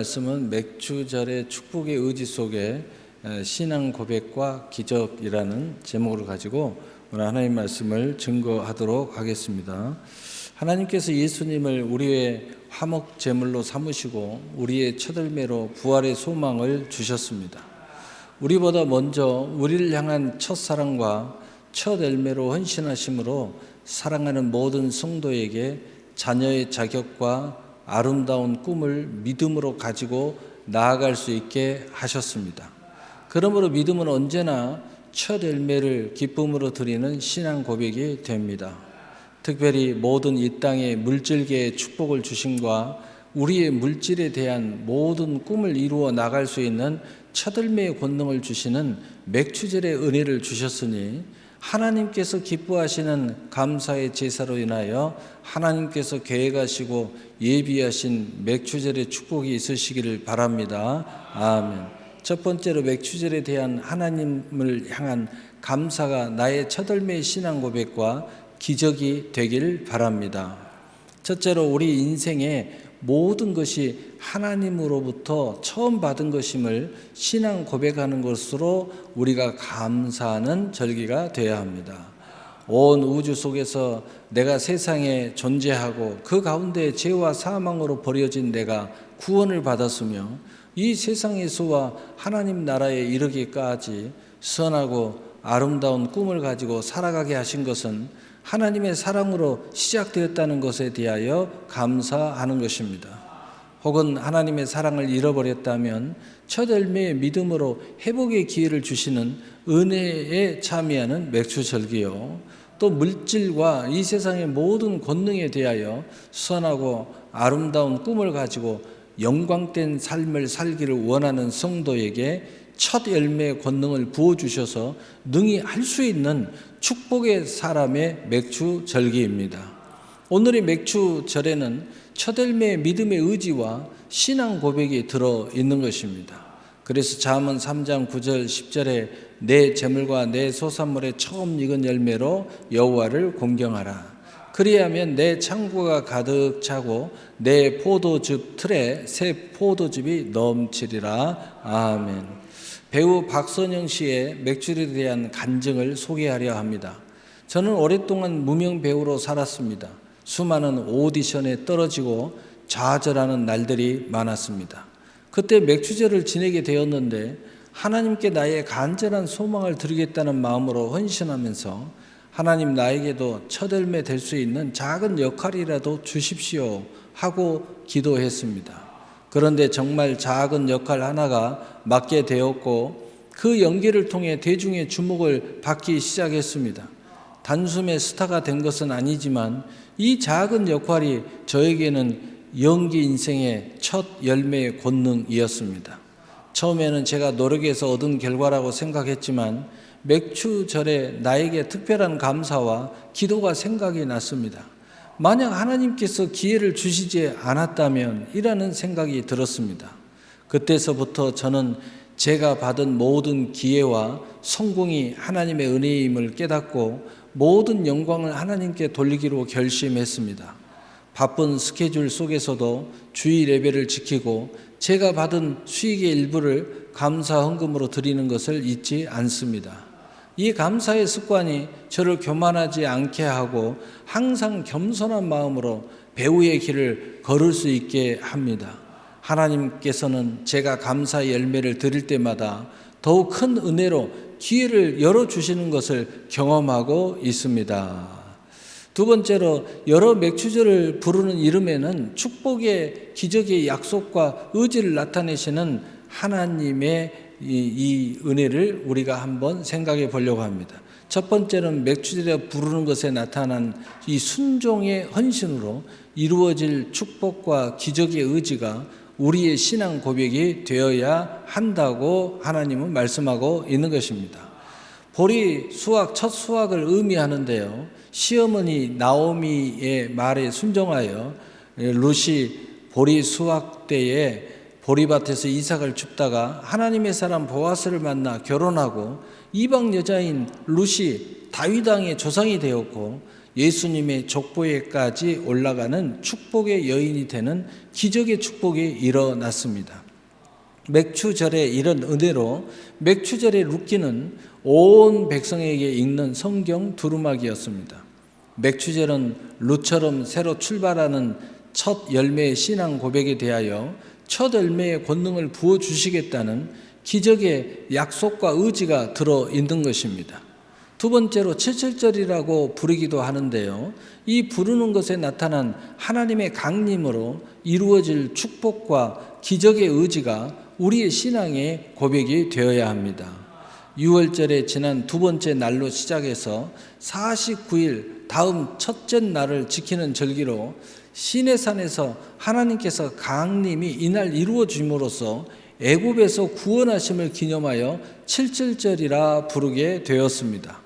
말씀은 맥주절의 축복의 의지 속에 에, 신앙 고백과 기적이라는 제목을 가지고 오늘 하나님 말씀을 증거하도록 하겠습니다. 하나님께서 예수님을 우리의 화목 제물로 삼으시고 우리의 첫열매로 부활의 소망을 주셨습니다. 우리보다 먼저 우리를 향한 첫사랑과 첫 열매로 헌신하심으로 사랑하는 모든 성도에게 자녀의 자격과 아름다운 꿈을 믿음으로 가지고 나아갈 수 있게 하셨습니다. 그러므로 믿음은 언제나 첫 열매를 기쁨으로 드리는 신앙 고백이 됩니다. 특별히 모든 이 땅의 물질계의 축복을 주심과 우리의 물질에 대한 모든 꿈을 이루어 나갈 수 있는 첫 열매의 권능을 주시는 맥추절의 은혜를 주셨으니 하나님께서 기뻐하시는 감사의 제사로 인하여 하나님께서 계획하시고 예비하신 맥추절의 축복이 있으시기를 바랍니다. 아멘. 첫 번째로 맥추절에 대한 하나님을 향한 감사가 나의 첫열매의 신앙 고백과 기적이 되길 바랍니다. 첫째로 우리 인생의 모든 것이 하나님으로부터 처음 받은 것임을 신앙 고백하는 것으로 우리가 감사하는 절기가 되어야 합니다. 온 우주 속에서 내가 세상에 존재하고 그 가운데 죄와 사망으로 버려진 내가 구원을 받았으며 이 세상에서와 하나님 나라에 이르기까지 선하고 아름다운 꿈을 가지고 살아가게 하신 것은 하나님의 사랑으로 시작되었다는 것에 대하여 감사하는 것입니다. 혹은 하나님의 사랑을 잃어버렸다면 첫 열매의 믿음으로 회복의 기회를 주시는 은혜에 참여하는 맥주절기요. 또 물질과 이 세상의 모든 권능에 대하여 선하고 아름다운 꿈을 가지고 영광된 삶을 살기를 원하는 성도에게 첫 열매의 권능을 부어 주셔서 능히 할 수 있는 축복의 사람의 맥주 절기입니다. 오늘의 맥주 절에는 첫 열매의 믿음의 의지와 신앙 고백이 들어 있는 것입니다. 그래서 잠언 3장 9절 10절에 내 재물과 내 소산물의 처음 익은 열매로 여호와를 공경하라. 그리하면 내 창고가 가득 차고 내 포도즙 틀에 새 포도즙이 넘치리라. 아멘. 배우 박선영 씨의 맥주에 대한 간증을 소개하려 합니다. 저는 오랫동안 무명 배우로 살았습니다. 수많은 오디션에 떨어지고 좌절하는 날들이 많았습니다. 그때 맥주제를 지내게 되었는데 하나님께 나의 간절한 소망을 드리겠다는 마음으로 헌신하면서 하나님 나에게도 첫 열매 될 수 있는 작은 역할이라도 주십시오 하고 기도했습니다. 그런데 정말 작은 역할 하나가 맡게 되었고 그 연기를 통해 대중의 주목을 받기 시작했습니다. 단숨에 스타가 된 것은 아니지만 이 작은 역할이 저에게는 연기 인생의 첫 열매의 권능이었습니다. 처음에는 제가 노력해서 얻은 결과라고 생각했지만 맥주절에 나에게 특별한 감사와 기도가 생각이 났습니다. 만약 하나님께서 기회를 주시지 않았다면 이라는 생각이 들었습니다. 그때서부터 저는 제가 받은 모든 기회와 성공이 하나님의 은혜임을 깨닫고 모든 영광을 하나님께 돌리기로 결심했습니다. 바쁜 스케줄 속에서도 주의 레벨을 지키고 제가 받은 수익의 일부를 감사 헌금으로 드리는 것을 잊지 않습니다. 이 감사의 습관이 저를 교만하지 않게 하고 항상 겸손한 마음으로 배우의 길을 걸을 수 있게 합니다. 하나님께서는 제가 감사의 열매를 드릴 때마다 더욱 큰 은혜로 기회를 열어주시는 것을 경험하고 있습니다. 두 번째로 여러 맥주절을 부르는 이름에는 축복의 기적의 약속과 의지를 나타내시는 하나님의 이, 이 은혜를 우리가 한번 생각해 보려고 합니다. 첫 번째는 맥주절에 부르는 것에 나타난 이 순종의 헌신으로 이루어질 축복과 기적의 의지가 우리의 신앙 고백이 되어야 한다고 하나님은 말씀하고 있는 것입니다. 보리 수확, 첫 수확을 의미하는데요. 시어머니 나오미의 말에 순종하여 루시 보리 수확 때에 보리밭에서 이삭을 줍다가 하나님의 사람 보아스를 만나 결혼하고 이방 여자인 루시 다윗 왕의 조상이 되었고 예수님의 족보에까지 올라가는 축복의 여인이 되는 기적의 축복이 일어났습니다. 맥추절의 이런 은혜로 맥추절의 룻기는 온 백성에게 읽는 성경 두루마기였습니다. 맥추절은 룻처럼 새로 출발하는 첫 열매의 신앙 고백에 대하여 첫 열매의 권능을 부어 주시겠다는 기적의 약속과 의지가 들어 있는 것입니다. 두 번째로 칠칠절이라고 부르기도 하는데요. 이 부르는 것에 나타난 하나님의 강림으로 이루어질 축복과 기적의 의지가 우리의 신앙의 고백이 되어야 합니다. 6월절에 지난 두 번째 날로 시작해서 49일 다음 첫째 날을 지키는 절기로 시내 산에서 하나님께서 강림이 이날 이루어 줌으로써 애굽에서 구원하심을 기념하여 칠칠절이라 부르게 되었습니다.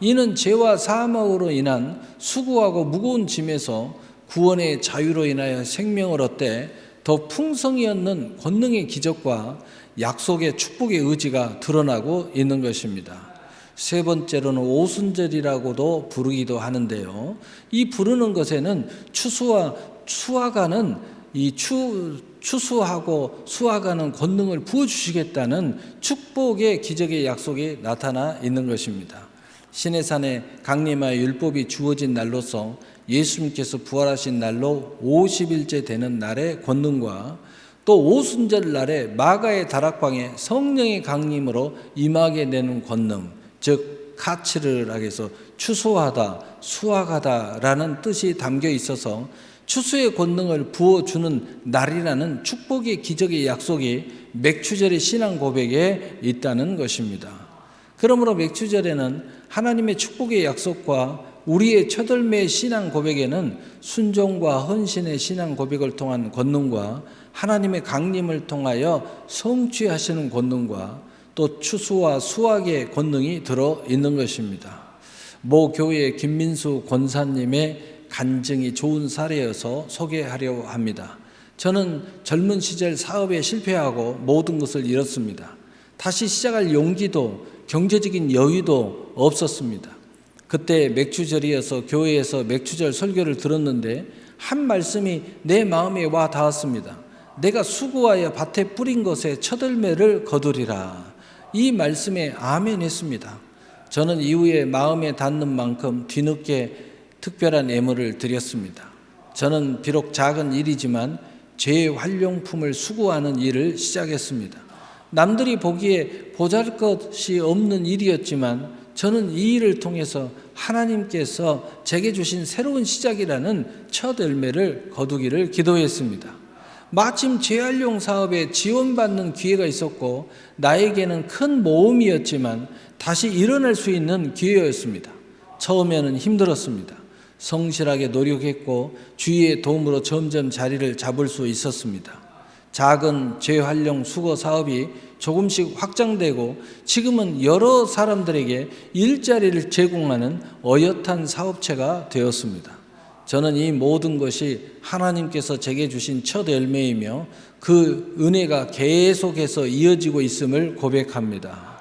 이는 죄와 사망으로 인한 수고하고 무거운 짐에서 구원의 자유로 인하여 생명을 얻되 더 풍성히 얻는 권능의 기적과 약속의 축복의 의지가 드러나고 있는 것입니다. 세 번째로는 오순절이라고도 부르기도 하는데요. 이 부르는 것에는 추수와 수확하는 이 추, 추수하고 수확하는 권능을 부어주시겠다는 축복의 기적의 약속이 나타나 있는 것입니다. 시내산에 강림하여 율법이 주어진 날로서 예수님께서 부활하신 날로 50일째 되는 날의 권능과 또 오순절 날에 마가의 다락방에 성령의 강림으로 임하게 되는 권능, 즉 카치를 하게서 추수하다, 수확하다라는 뜻이 담겨 있어서 추수의 권능을 부어 주는 날이라는 축복의 기적의 약속이 맥추절의 신앙 고백에 있다는 것입니다. 그러므로 맥추절에는 하나님의 축복의 약속과 우리의 첫월매의 신앙 고백에는 순종과 헌신의 신앙 고백을 통한 권능과 하나님의 강림을 통하여 성취하시는 권능과 또 추수와 수확의 권능이 들어 있는 것입니다. 모 교회 김민수 권사님의 간증이 좋은 사례여서 소개하려 합니다. 저는 젊은 시절 사업에 실패하고 모든 것을 잃었습니다. 다시 시작할 용기도 경제적인 여유도 없었습니다. 그때 맥주절이어서 교회에서 맥주절 설교를 들었는데 한 말씀이 내 마음에 와 닿았습니다. 내가 수고하여 밭에 뿌린 것에 첫열매를 거두리라. 이 말씀에 아멘 했습니다. 저는 이후에 마음에 닿는 만큼 뒤늦게 특별한 예물을 드렸습니다. 저는 비록 작은 일이지만 제 활용품을 수고하는 일을 시작했습니다. 남들이 보기에 보잘 것이 없는 일이었지만 저는 이 일을 통해서 하나님께서 제게 주신 새로운 시작이라는 첫 열매를 거두기를 기도했습니다. 마침 재활용 사업에 지원받는 기회가 있었고 나에게는 큰 모험이었지만 다시 일어날 수 있는 기회였습니다. 처음에는 힘들었습니다. 성실하게 노력했고 주위의 도움으로 점점 자리를 잡을 수 있었습니다. 작은 재활용 수거 사업이 조금씩 확장되고 지금은 여러 사람들에게 일자리를 제공하는 어엿한 사업체가 되었습니다. 저는 이 모든 것이 하나님께서 제게 주신 첫 열매이며 그 은혜가 계속해서 이어지고 있음을 고백합니다.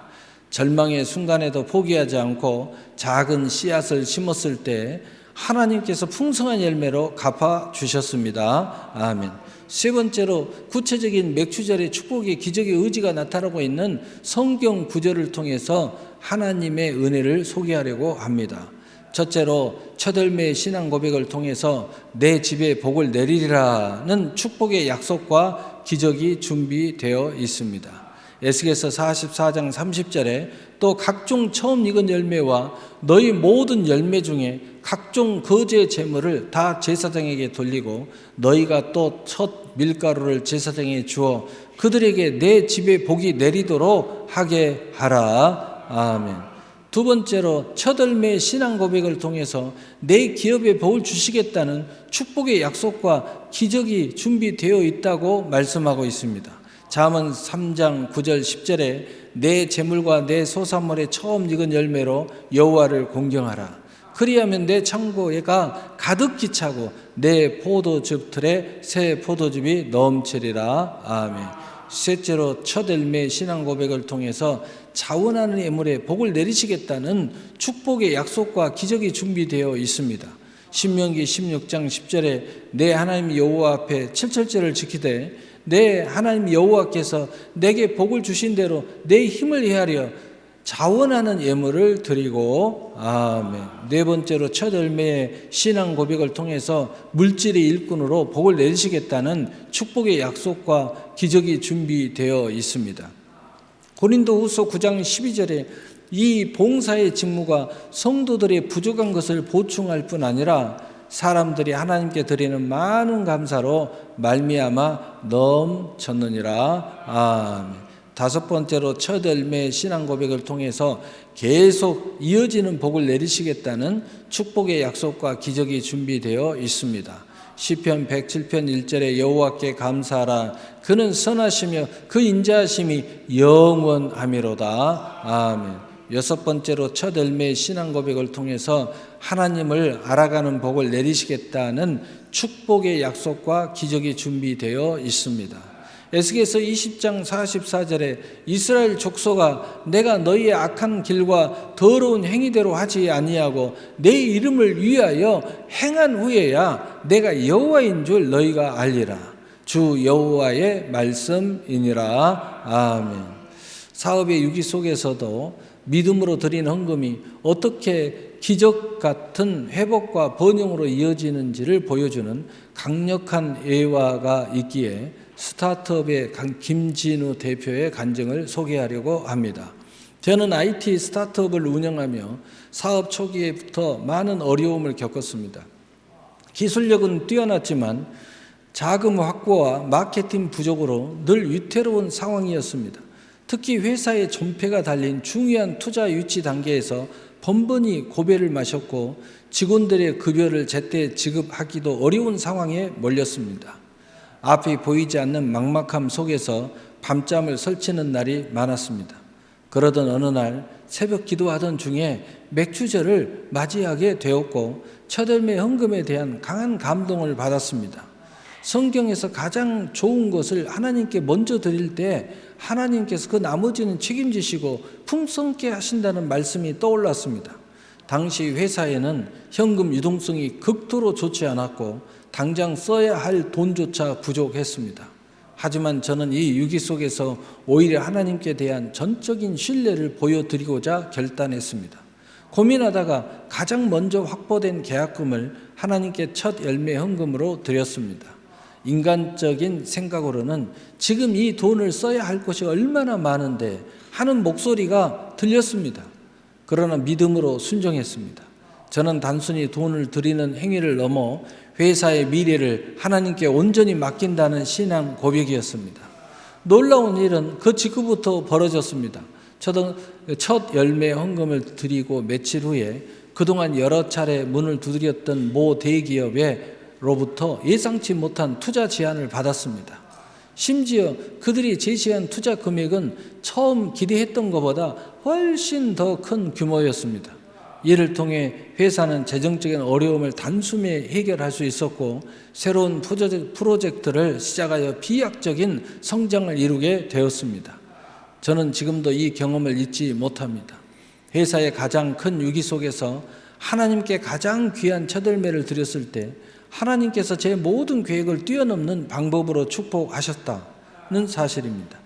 절망의 순간에도 포기하지 않고 작은 씨앗을 심었을 때 하나님께서 풍성한 열매로 갚아 주셨습니다. 아멘. 세 번째로 구체적인 맥주절의 축복의 기적의 의지가 나타나고 있는 성경 구절을 통해서 하나님의 은혜를 소개하려고 합니다. 첫째로 첫열매의 신앙 고백을 통해서 내 집에 복을 내리리라는 축복의 약속과 기적이 준비되어 있습니다. 에스겔서 44장 30절에 또 각종 처음 익은 열매와 너희 모든 열매 중에 각종 거제 제물을 다 제사장에게 돌리고 너희가 또 첫 밀가루를 제사장에 주어 그들에게 내 집에 복이 내리도록 하게 하라. 아멘. 두 번째로 첫 열매의 신앙 고백을 통해서 내 기업에 복을 주시겠다는 축복의 약속과 기적이 준비되어 있다고 말씀하고 있습니다. 잠언 3장 9절 10절에 내 재물과 내 소산물의 처음 익은 열매로 여호와를 공경하라. 그리하면 내 창고에가 가득히 차고 내 포도즙 틀에 새 포도즙이 넘치리라. 아멘. 셋째로 첫 열매 신앙 고백을 통해서 자원하는 예물에 복을 내리시겠다는 축복의 약속과 기적이 준비되어 있습니다. 신명기 16장 10절에 내 하나님 여호와 앞에 칠철절을 지키되 내 하나님 여호와께서 내게 복을 주신 대로 내 힘을 헤아려 자원하는 예물을 드리고 아멘. 네 번째로 첫 열매의 신앙 고백을 통해서 물질의 일꾼으로 복을 내리시겠다는 축복의 약속과 기적이 준비되어 있습니다. 고린도후서 9장 12절에 이 봉사의 직무가 성도들의 부족한 것을 보충할 뿐 아니라 사람들이 하나님께 드리는 많은 감사로 말미암아 넘쳤느니라. 아멘. 다섯 번째로 첫 열매 신앙 고백을 통해서 계속 이어지는 복을 내리시겠다는 축복의 약속과 기적이 준비되어 있습니다. 시편 107편 1절에 여호와께 감사하라 그는 선하시며 그 인자하심이 영원하미로다. 아멘. 여섯 번째로 첫 열매의 신앙 고백을 통해서 하나님을 알아가는 복을 내리시겠다는 축복의 약속과 기적이 준비되어 있습니다. 에스겔서 20장 44절에 이스라엘 족속아 내가 너희의 악한 길과 더러운 행위대로 하지 아니하고 내 이름을 위하여 행한 후에야 내가 여호와인 줄 너희가 알리라 주 여호와의 말씀이니라 아멘. 사업의 유기 속에서도 믿음으로 드린 헌금이 어떻게 기적 같은 회복과 번영으로 이어지는지를 보여주는 강력한 예화가 있기에 스타트업의 김진우 대표의 간증을 소개하려고 합니다. 저는 IT 스타트업을 운영하며 사업 초기에부터 많은 어려움을 겪었습니다. 기술력은 뛰어났지만 자금 확보와 마케팅 부족으로 늘 위태로운 상황이었습니다. 특히 회사의 존폐가 달린 중요한 투자 유치 단계에서 번번이 고배를 마셨고 직원들의 급여를 제때 지급하기도 어려운 상황에 몰렸습니다. 앞이 보이지 않는 막막함 속에서 밤잠을 설치는 날이 많았습니다. 그러던 어느 날 새벽 기도하던 중에 맥주절을 맞이하게 되었고 첫열매 헌금에 대한 강한 감동을 받았습니다. 성경에서 가장 좋은 것을 하나님께 먼저 드릴 때 하나님께서 그 나머지는 책임지시고 풍성케 하신다는 말씀이 떠올랐습니다. 당시 회사에는 현금 유동성이 극도로 좋지 않았고 당장 써야 할 돈조차 부족했습니다. 하지만 저는 이 위기 속에서 오히려 하나님께 대한 전적인 신뢰를 보여드리고자 결단했습니다. 고민하다가 가장 먼저 확보된 계약금을 하나님께 첫 열매 헌금으로 드렸습니다. 인간적인 생각으로는 지금 이 돈을 써야 할 것이 얼마나 많은데 하는 목소리가 들렸습니다. 그러나 믿음으로 순종했습니다. 저는 단순히 돈을 드리는 행위를 넘어 회사의 미래를 하나님께 온전히 맡긴다는 신앙 고백이었습니다. 놀라운 일은 그 직후부터 벌어졌습니다. 첫 열매 헌금을 드리고 며칠 후에 그동안 여러 차례 문을 두드렸던 모 대기업에로부터 예상치 못한 투자 제안을 받았습니다. 심지어 그들이 제시한 투자 금액은 처음 기대했던 것보다 훨씬 더 큰 규모였습니다. 이를 통해 회사는 재정적인 어려움을 단숨에 해결할 수 있었고 새로운 프로젝트를 시작하여 비약적인 성장을 이루게 되었습니다. 저는 지금도 이 경험을 잊지 못합니다. 회사의 가장 큰 위기 속에서 하나님께 가장 귀한 첫열매를 드렸을 때 하나님께서 제 모든 계획을 뛰어넘는 방법으로 축복하셨다는 사실입니다.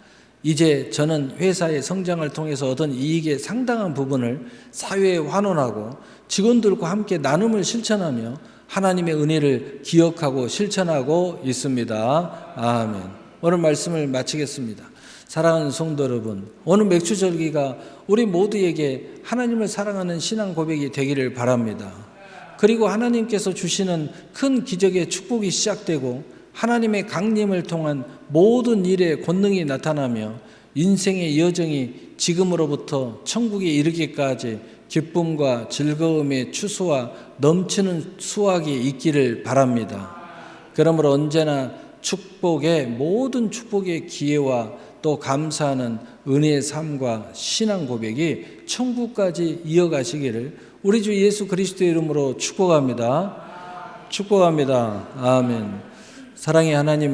이제 저는 회사의 성장을 통해서 얻은 이익의 상당한 부분을 사회에 환원하고 직원들과 함께 나눔을 실천하며 하나님의 은혜를 기억하고 실천하고 있습니다. 아멘. 오늘 말씀을 마치겠습니다. 사랑하는 성도 여러분, 오늘 맥주절기가 우리 모두에게 하나님을 사랑하는 신앙 고백이 되기를 바랍니다. 그리고 하나님께서 주시는 큰 기적의 축복이 시작되고 하나님의 강림을 통한 모든 일의 권능이 나타나며 인생의 여정이 지금으로부터 천국에 이르기까지 기쁨과 즐거움의 추수와 넘치는 수확이 있기를 바랍니다. 그러므로 언제나 축복의 모든 축복의 기회와 또 감사하는 은혜의 삶과 신앙 고백이 천국까지 이어가시기를 우리 주 예수 그리스도의 이름으로 축복합니다. 축복합니다. 아멘. 사랑의 하나님